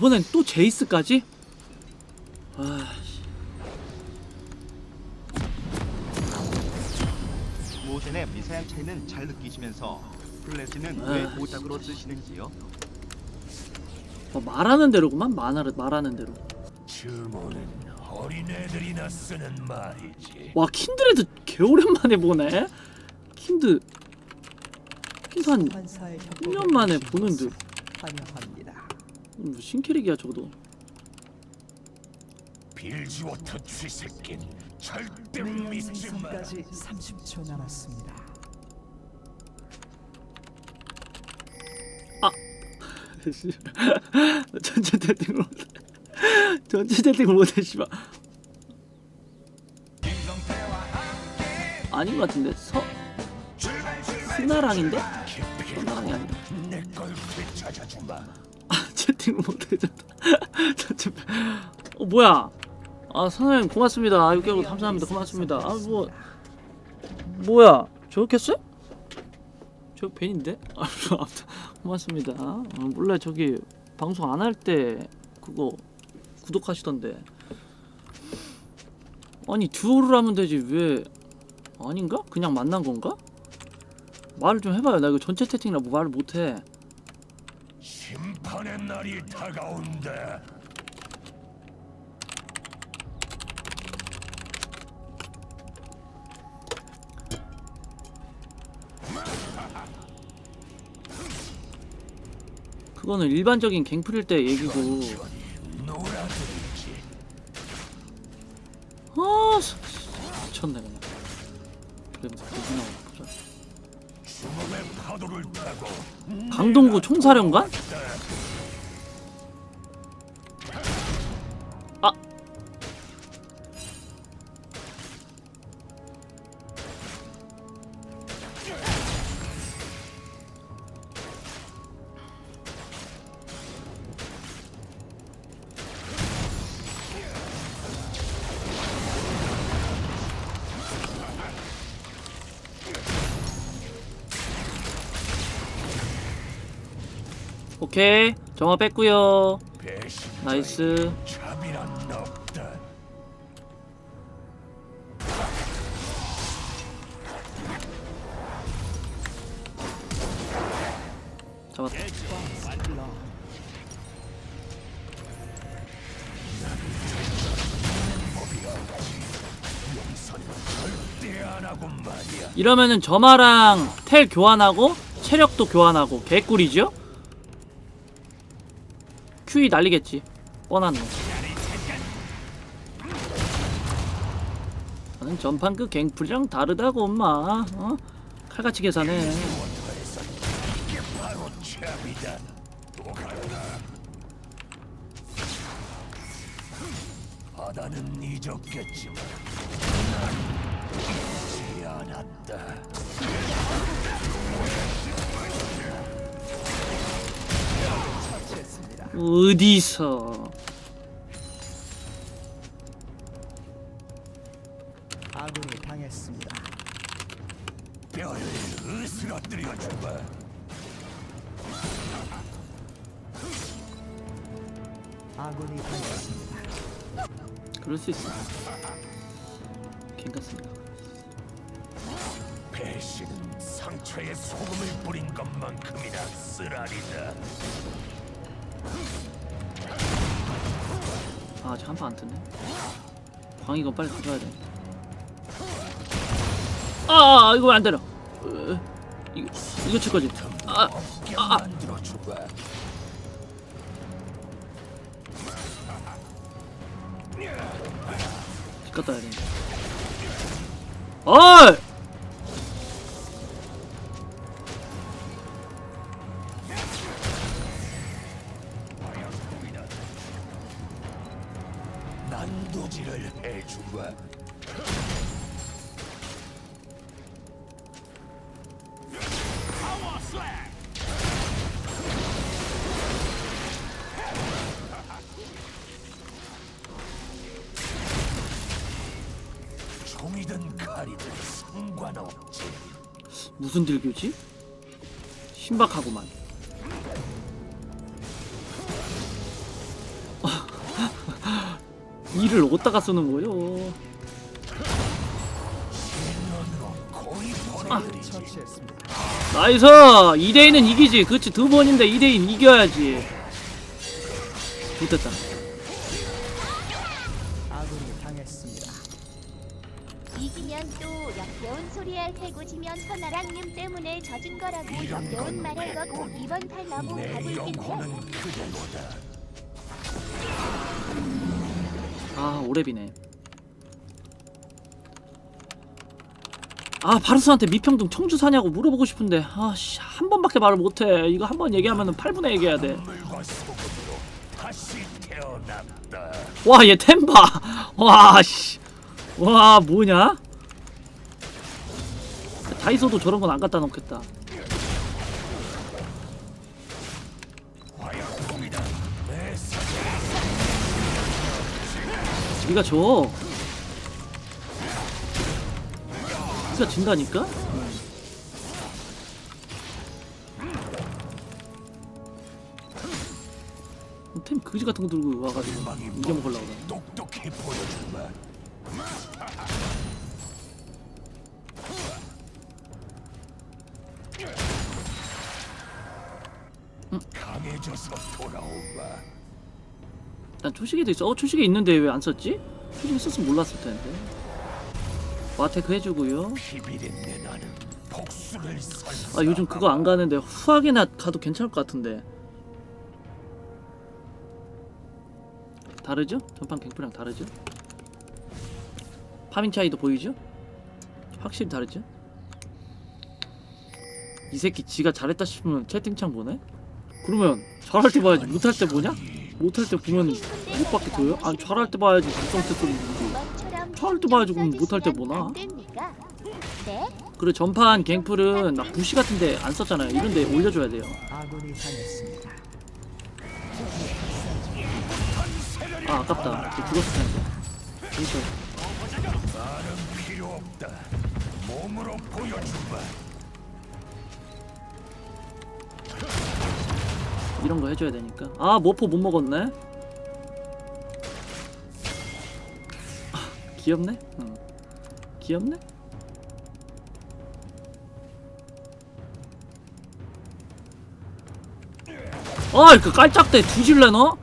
이번엔 또 제이스까지? 아, 씨. 모션의 미세한 차이는 잘 느끼시면서 플래시는 아. 왜 오작으로 쓰시는지요? 뭐 말하는 대로구만 말하는 말하는 대로. 주문은 어린애들이나 쓰는 말이지. 와 킨드레드 개 오랜만에 보네. 킨드 킨드 한 환사의 1년 만에 보는 듯. 뭐 신캐릭이야 저도. 빌지워터 쥐새낀 절대 믿지 마라. 생성까지 30초 남았습니다. 전체 채팅을 못해. 전체 채팅을 못해 씨발. 아닌 것 같은데 서 스나랑인데? 스나랑이 아니야. 내걸 되찾아주마. 채팅을 못해 전체 어 뭐야? 아 선생님 고맙습니다. 6개월 감사합니다. 고맙습니다. 아 뭐 뭐야? 저렇게 했어요? 저 벤인데? 아 고맙습니다. 어, 몰라 저기 방송 안 할 때 그거 구독하시던데. 아니 듀오를 하면 되지 왜 아닌가? 그냥 만난 건가? 말을 좀 해봐요. 나 이거 전체 채팅이라 뭐 말을 못해. 심판의 날이 다가온다. 그거는 일반적인 갱플일 때 얘기고. 아, 씨, 미쳤네 그냥. 그러면서 대신하고 보자. 강동구 총사령관? 오케이 정화. 배신 나이스. 잡았다. 이러면은 점화랑 텔 교환하고 체력도 교환하고 개꿀이죠? 큐이 날리겠지. 뻔한 놈. 나는 전판 그 갱플이랑 다르다고 엄마. 어? 칼같이 계산해. 바다는 잊었겠지만 난 잊지 않았다. 어디서? 아군이 당했습니다. 뼈를 으스러뜨려 주마. 아군이 당했습니다. 그럴 수 있어. 괜찮습니다. 배신은 상처에 소금을 뿌린 것만큼이나 쓰라리다. 아, 아직 한판 안 뜨네. 광이건 빨리 가져야 돼. 아, 아 이거 왜안 때려? 어, 이거 이거 칠 거지? 아, 없게 아, 아. 집 갔다 와야 돼. 어이! 무슨 들교지? 신박하고만 어, 이를 어디다가 쓰는 거요? 아. 나이스! 2대2는 이기지. 그렇지. 두 번인데 2대2 이겨야지. 못했다. 아, 오래비네. 아, 바루스한테 미평등 청주 사냐고 물어보고 싶은데, 아, 씨, 한 번밖에 말을 못해. 이거 한 번 얘기하면은 8분의 얘기해야 돼. 물과 소금으로 다시 태어났다. 와, 얘 템바! 와, 씨. 와, 뭐냐? 다이소도 저런 건 안 갖다 놓겠다. 니가 져. 니가 진다니까? 템 그지 같은 거 들고 와가지고 이겨 먹으려고 그래. 똑똑히 보여주마. 강해져서 돌아오 마. 난 초식에도 있어. 어, 초식에 있는데 왜 안 썼지? 초식에 썼으면 몰랐을 텐데. 와테크 해주고요. 비비린내 나는 복수를 선. 아, 요즘 그거 안 가는데 후하게나 가도 괜찮을 것 같은데. 다르죠? 전판 갱프랑 다르죠? 파밍 차이도 보이죠? 확실히 다르죠? 이 새끼 지가 잘했다 싶으면 채팅창 보네? 그러면 잘할 때 봐야지 못할 때 보냐? 못할 때 보면 못 받게 둬요? 아니 잘할 때 봐야지 국성 테스트를 누르지 잘할 때 봐야지 그럼 못할 때 보나? 네? 그리고 전판 갱플은 막 부시 같은데 안 썼잖아요 이런데 올려줘야 돼요. 아 아깝다 저 죽었을 텐데 그러니 이런 거 해줘야 되니까 아 모포 못 먹었네 아, 귀엽네 응. 귀엽네 아그 깔짝대 뒤질래 너?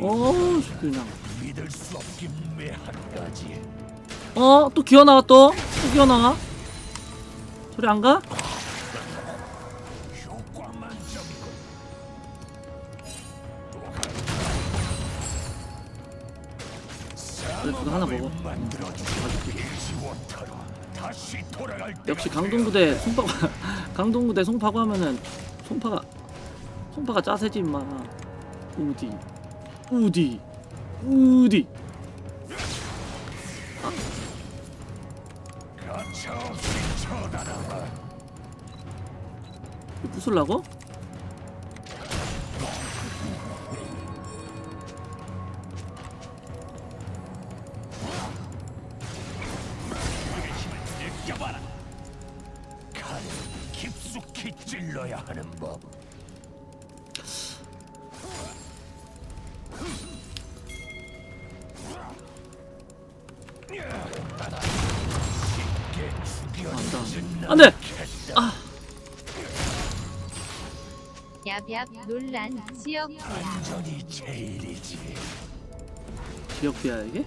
어 그냥. 어 또 기어 나와 또? 또 기어 나와? 소리 안 가? 하나 먹어. 역시 강동구대 송파가 강동구대 송파구 하면은 송파가 송파가 짜세지 임마. 우디. 우디. 우디. 이거 부술라고? 얍얍 논란 지역 완전히 제일이지. 기억비야 이게?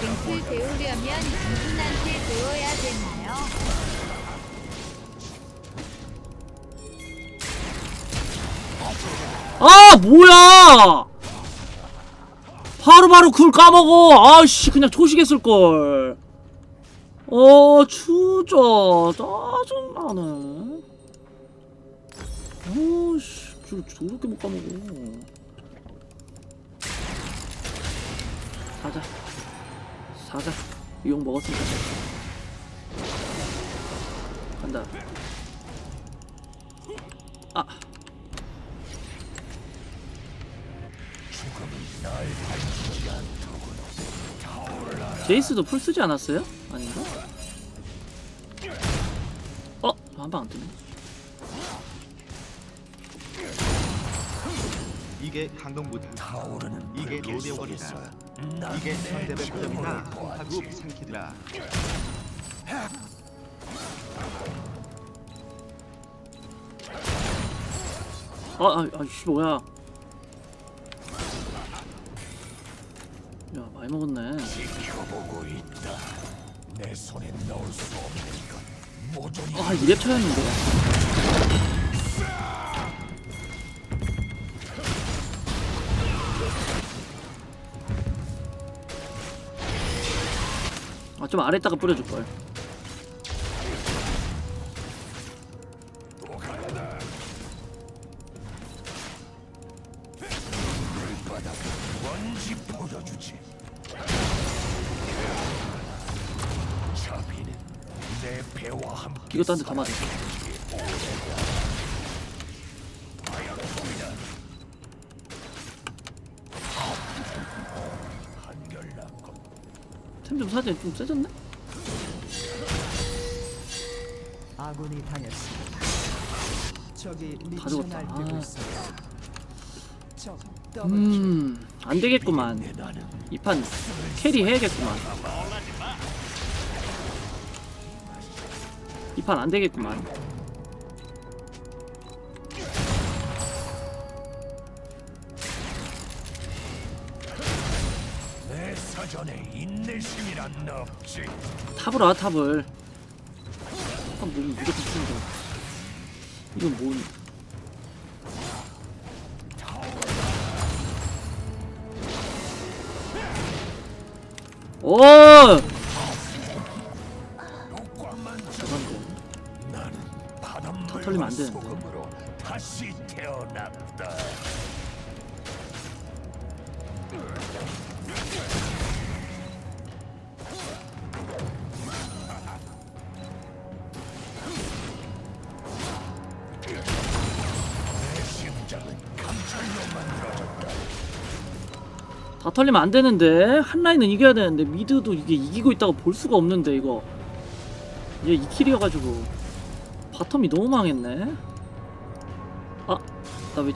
갱플 배우려면 이분한테 배워야 되나요? 아 뭐야 바로바로 그걸 까먹어. 아씨 그냥 초식했을걸. 어 추져 짜증나네. 저 저렇게 못 까먹어. 사자. 사자. 이용 먹었으니까 간다. 아 제이스도 풀 쓰지 않았어요? 아닌가? 어? 한 방 안 뜨네 이게 강동구다 이게 노대원이다 이게 현대배 고정이다 하고 상키드라 아, 아, 아, 씨, 뭐야. 먹었네. 지켜보고 있다. 내 손에 넣을 수 없는 건 모조리 아 이랩 쳐였는데. 아 좀 아래다가 뿌려줄 걸. 이것도 한 대 더 맞아. 한결났고 템좀 사진 좀 세졌네? 아군이 당했습니다. 적이 죽었다. 날뛰고 아. 있습니다. 적 더블 음, 안 되겠구만. 이 판 캐리 해야겠구만. 이 판 안 되겠구만. 내 사전에 인내심이란 없지. 탑을 와 탑을. 탑 몸이 무조건 쓰는데. 이건 뭔? 오! 털리면 안 되는데. 다시 태어났다. 다 털리면 안 되는데 한 라인은 이겨야 되는데 미드도 이게 이기고 있다고 볼 수가 없는데 이거 얘 2킬이어가지고 바텀이 너무 망했네 아 나 왜.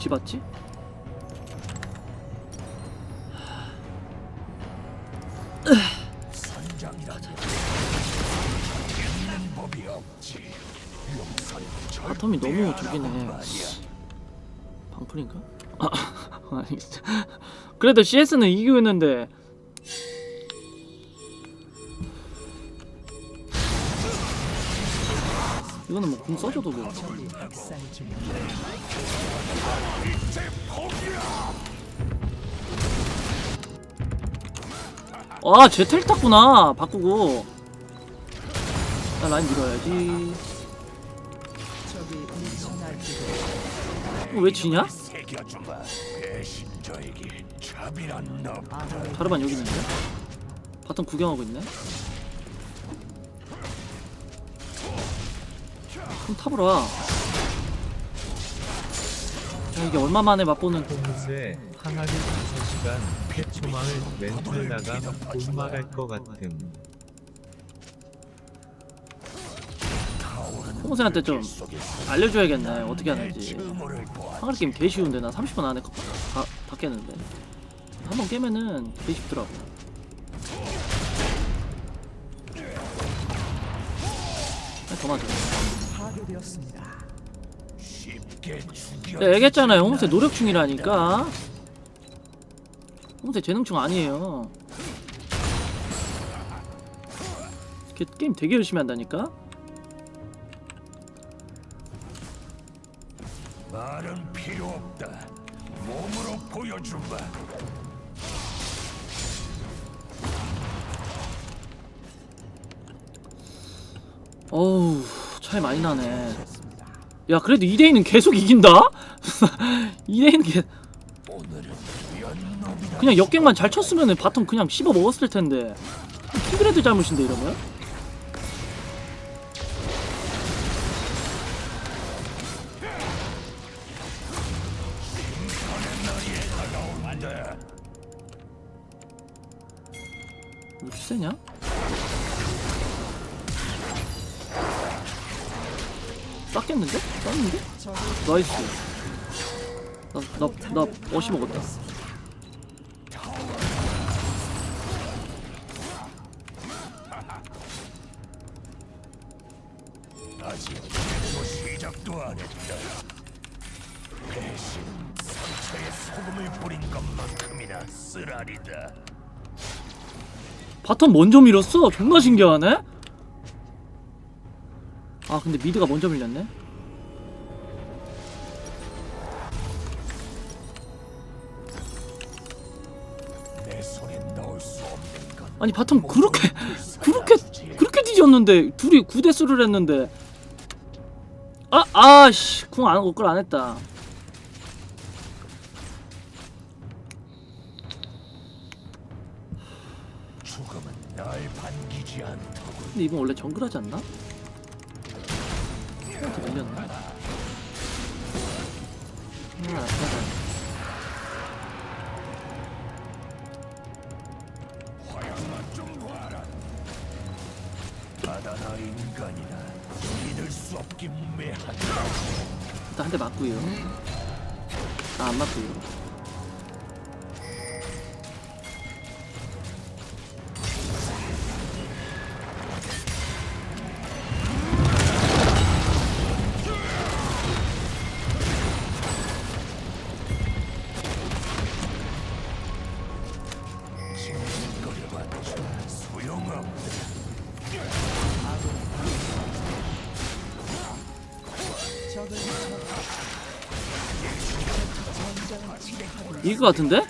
용선 바텀이 너무 말이야. 방풀인가? 아 아니 그래도 CS는 이기고 있는데 이거는 뭐공 써줘도 뭐. 아, 제텔 탔구나. 바꾸고. 나 라인 밀어야지. 왜 지냐? 자르반 여기 있는데? 바텀 구경하고 있네. 그럼 탑으로 와. 야, 이게 얼마 만에 맛보는 공세 항아리 5시간 폐초망을 멘탈 나가 못 말할 것 같음. 홍세한테 좀 알려줘야겠네. 어떻게 하는지. 항아리 게임 개 쉬운데 나 30분 안에 다, 다 깼는데. 한 번 깨면은 개 쉽더라고. 아, 더 맞아. 파괴되었습니다. 쉽게 죽여. 내가 얘기했잖아요. 홍세 노력 중이라니까. 홍세 재능충 아니에요. 걔 게임 되게 열심히 한다니까. 말은 필요 없다. 몸으로 보여주마. 어우 차이 많이 나네. 야 그래도 2대2는 계속 이긴다? 2대2는 개... 그냥 역갱만 잘 쳤으면 바텀 그냥 씹어 먹었을 텐데. 킹그레드 잘못인데 이러면? 왜 이렇게 세냐? 땄는데? 적이 나이스 나나나 어시 먹었다. 아직 제대로 시작도 안 했다. 대신 상처에 소금을 뿌린 것만큼이나 쓰라리다. 바텀 먼저 밀었어. 존나 신기하네. 아 근데 미드가 먼저 밀렸네. 아니 바텀 그렇게. 그렇게 그렇게 뒤졌는데 둘이 구대수를 했는데 아 아씨 궁안 하고 끌안 했다. 근데 이번 원래 정글하지 않나? 밀렸나? 아. 바다나 인간이나 믿을 수 없기 문매한다. 일단 한 대 맞고요. 아, 안 맞고요. 이길 것 같은데?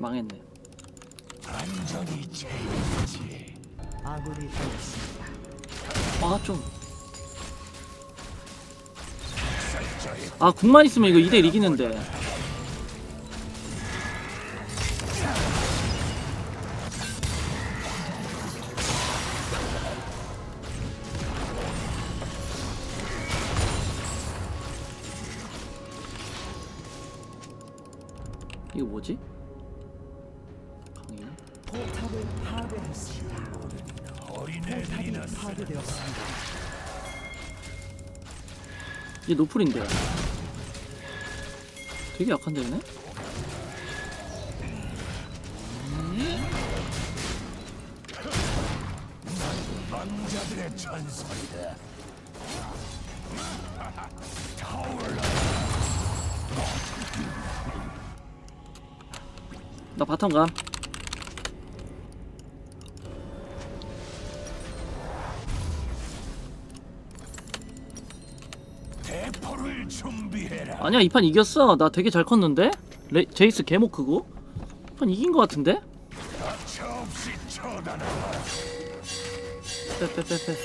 망했네. 아군이 되었습니다. 아, 좀. 아, 궁만 있으면 이거 2대1 이기는데. 이게 노플인데. 되게 약한데 얘네? 나 바텀 감. 아니야 이 판 이겼어. 나 되게 잘 컸는데. 레, 제이스 개목 크고. 판 이긴 것 같은데? 빼빼빼빼.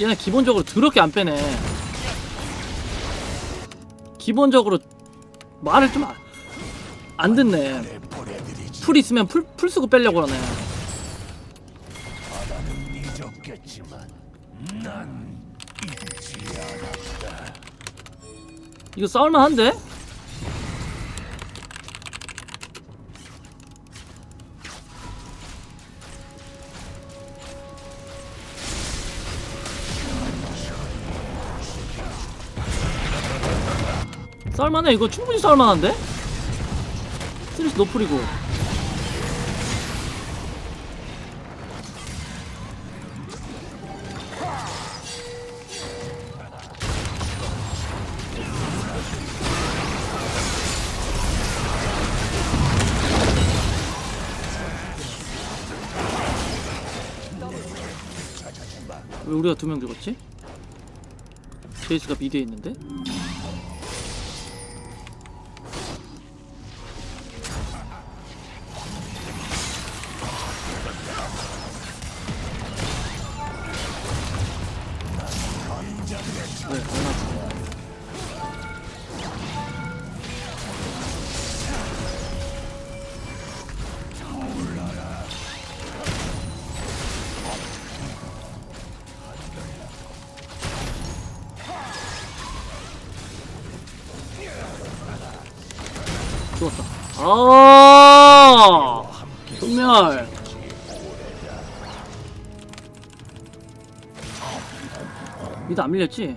얘네 기본적으로 더럽게 안 빼네. 기본적으로 말을 좀 안 듣네. 풀 있으면 풀, 풀 쓰고 빼려고 그러네. 난 이거 싸울만한데? 싸울만해 이거 충분히 싸울만한데? 스트레스 노플이고 우리가 두 명 죽었지? 제이스가 미드에 있는데? 아, 소멸. 미드 안 밀렸지?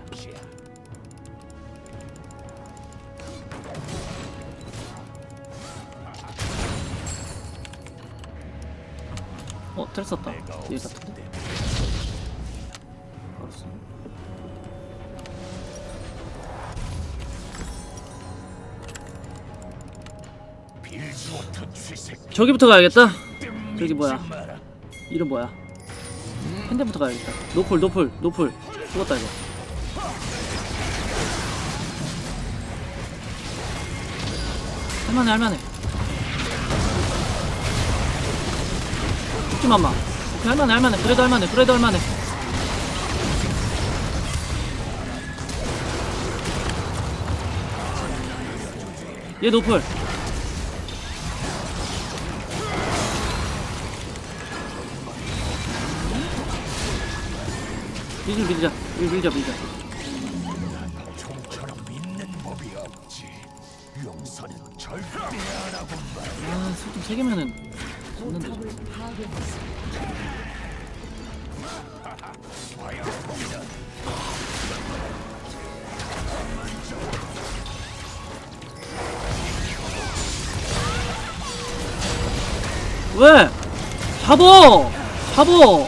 어, 텔 썼다. 뒤에 같은데? 저기부터 가야겠다. 저기 뭐야? 이름 뭐야? 핸드부터 가야겠다. 노플, 노플, 노플. 죽었다 이거. 할만해, 할만해. 죽지 마, 마. 오케이, 할만해, 할만해. 그래도 할만해, 그래도 할만해. 얘 노플. 밀자, 밀자, 밀자, 밀자. 총처럼 믿는 법이 없지 용서는 절대 안 하고 말 아, 술좀 세 개면은 죽는데. 파괴했습니다. 왜? 잡어! 잡어!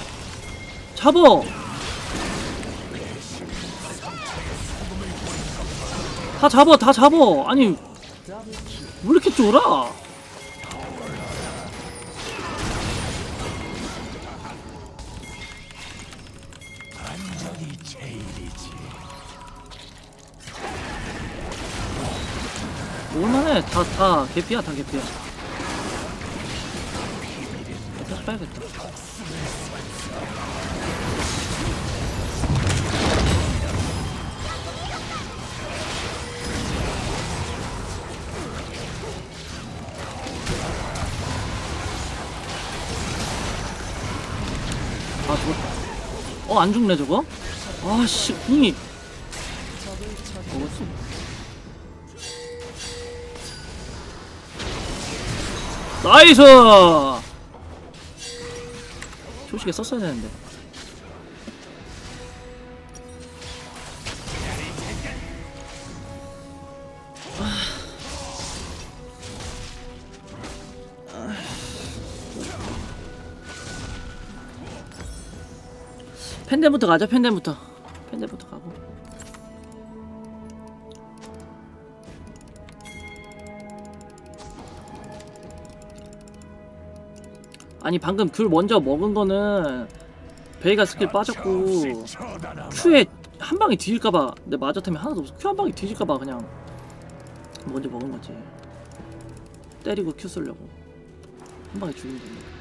잡어! 다 잡어, 다 잡어! 아니, 왜 이렇게 쫄아? 얼마나 다, 다 개피야, 다 개피야. 계속 빼야겠다. 죽었다. 어, 안 죽네, 저거? 아씨, 궁이. 먹었지? 나이스! 조식에 썼어야 되는데. 펜덴부터 가자, 펜덴부터. 펜덴부터 가고. 아니 방금 귤 먼저 먹은 거는 베이가 스킬 빠졌고 처단하마 큐에 한 방에 뒤질까봐 내 마저템이 하나도 없어. 큐 한 방에 뒤질까봐 그냥 먼저 먹은 거지. 때리고 큐 쓰려고. 한 방에 죽이면 되니까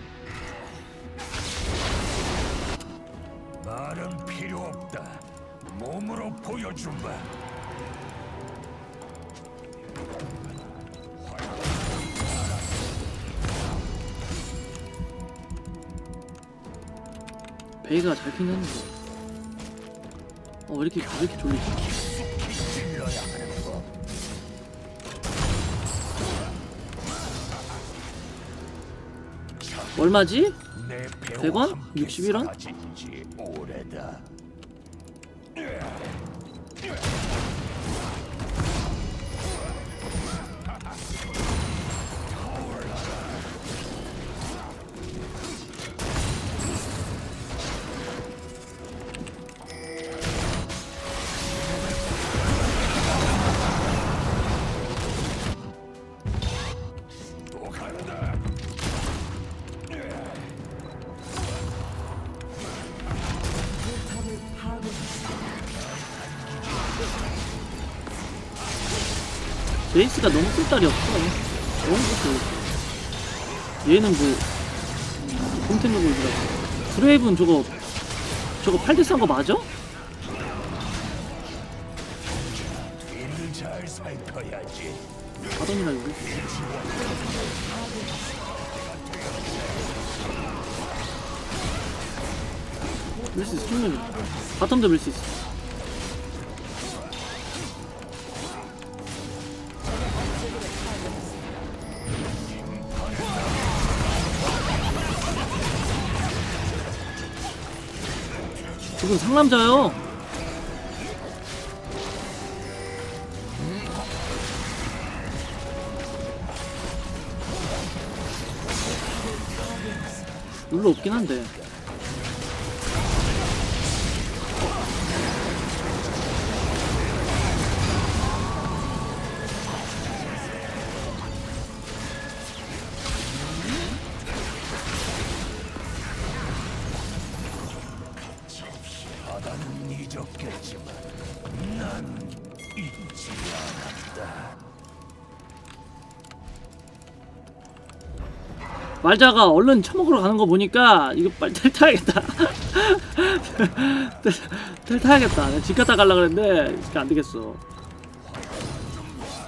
말은 필요 없다 몸으로 보여준다 베이가 잘 했는데 어왜 이렇게 왜 이렇게 졸리지? 찔러야 하는 법 얼마지? 내 배우 100원? 함께 61원? 사 베이스가 너무 쓸데이 없어. 너무 좋고 얘는 뭐 공템 로고이더라고 드레이브는 저거 저거 8대 싼거 맞아? 뒤를 잘 살펴야지 가던이라 여기 밀수 있어 충분히 바텀도 밀 수 있어 그분 상남자요. 음. 물론 없긴 한데. 말자가 얼른 처먹으러 가는 거 보니까 이거 빨리 텔 타야겠다 텔, 텔 타야겠다 내가 집 갔다 가려고 그랬는데 이게 안 되겠어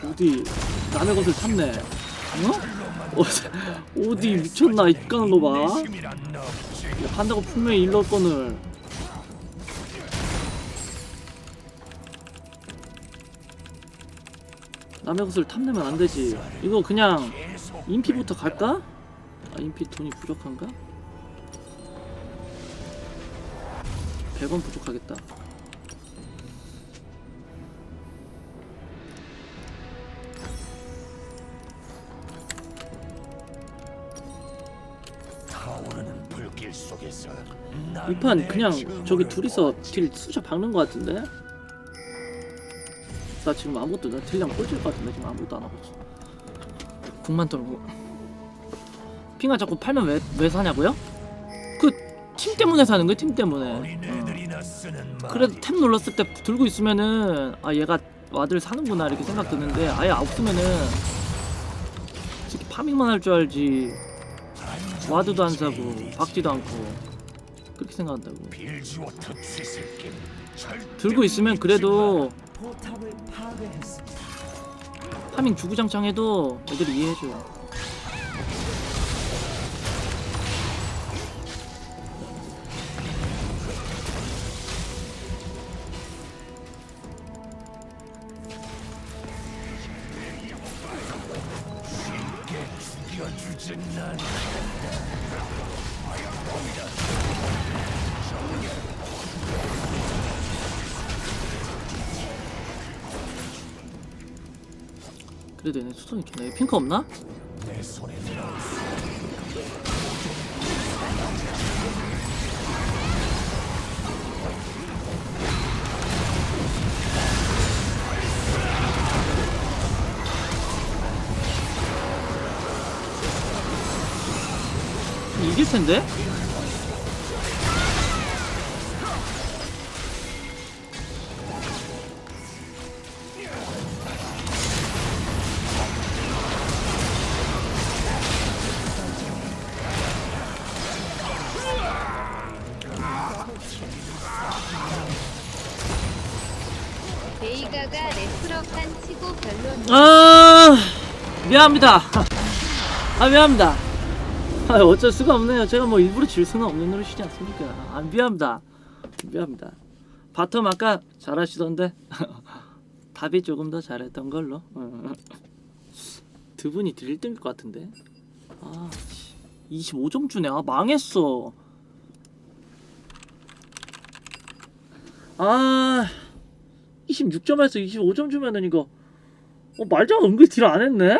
어디 남의 것을 탔네 어? 어디, 미쳤나 이 까는 거봐. 한다고 분명히 일러 건을 남의 것을 탐내면 안 되지 이거 그냥 인피부터 갈까? 아 인피 돈이 부족한가? 100원 부족하겠다 타오르는 불길 속에서 이 판 그냥 저기 둘이서 딜 수저 박는 거 같은데? 나 지금 아무것도 나 딜량 꼴찔 것 같은데 지금 아무것도 안 하고 있어 국만 떨고 핑아 자꾸 팔면 왜, 왜 사냐고요? 그 팀 때문에 사는 거야 팀 때문에 어. 그래도 탭 눌렀을 때 들고 있으면은 아 얘가 와들 사는구나 이렇게 생각 드는데 아예 없으면은 솔직히 파밍만 할 줄 알지 와드도 안 사고 박지도 않고 그렇게 생각한다고 들고 있으면 그래도. 파밍 주구장창 해도 애들이 이해해줘 여기 핑크 없나? 이길 텐데? 미안합니다. 아 미안합니다. 아 어쩔 수가 없네요. 제가 뭐 일부러 질 수는 없는 노릇이지 않습니까? 아 미안합니다. 미안합니다. 바텀 아까 잘하시던데 답이 조금 더 잘했던 걸로. 어. 두 분이 들 1등일 것 같은데. 아 25점 주네. 아 망했어. 아 26점에서 25점 주면은 이거 어 말장 은근히 딜안 했네?